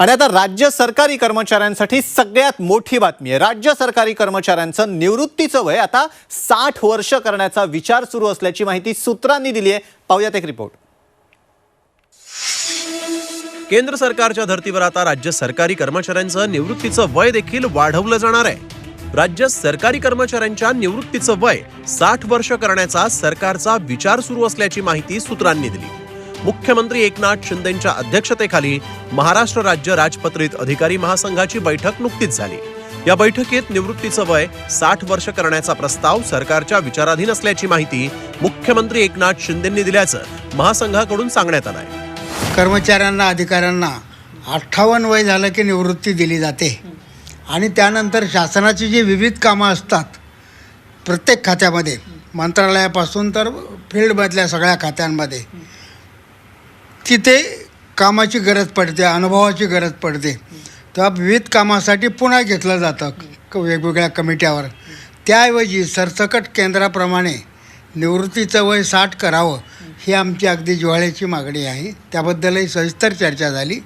आणि आता राज्य सरकारी कर्मचाऱ्यांसाठी सगळ्यात मोठी बातमी आहे. राज्य सरकारी कर्मचाऱ्यांचं निवृत्तीचं वय आता साठ वर्ष करण्याचा विचार सुरू असल्याची माहिती सूत्रांनी दिली आहे. पाहुयात एक रिपोर्ट. केंद्र सरकारच्या धर्तीवर आता राज्य सरकारी कर्मचाऱ्यांचं निवृत्तीचं वय देखील वाढवलं जाणार आहे. राज्य सरकारी कर्मचाऱ्यांच्या निवृत्तीचं वय साठ वर्ष करण्याचा सरकारचा विचार सुरू असल्याची माहिती सूत्रांनी दिली. मुख्यमंत्री एकनाथ शिंदेच्या अध्यक्षतेखाली महाराष्ट्र राज्य राजपत्रित अधिकारी महासंघाची बैठक नुकतीच झाली. या बैठकीत निवृत्तीचं वय साठ वर्ष करण्याचा प्रस्ताव सरकारच्या विचाराधीन असल्याची माहिती मुख्यमंत्री एकनाथ शिंदेंनी दिल्याचं महासंघाकडून सांगण्यात आलं आहे कर्मचाऱ्यांना अधिकाऱ्यांना अठ्ठावन्न वय झालं की निवृत्ती दिली जाते. आणि त्यानंतर शासनाची जी विविध कामं असतात प्रत्येक खात्यामध्ये मंत्रालयापासून तर फील्डमधल्या सगळ्या खात्यांमध्ये तिथे कामाची गरज पडते अनुभवाची गरज पडते. तेव्हा विविध कामासाठी पुन्हा घेतलं जातं क- वेगवेगळ्या कमिट्यावर. त्याऐवजी सरसकट केंद्राप्रमाणे निवृत्तीचं वय साठ करावं ही आमची अगदी जिव्हाळ्याची मागणी आहे. त्याबद्दलही सविस्तर चर्चा झाली.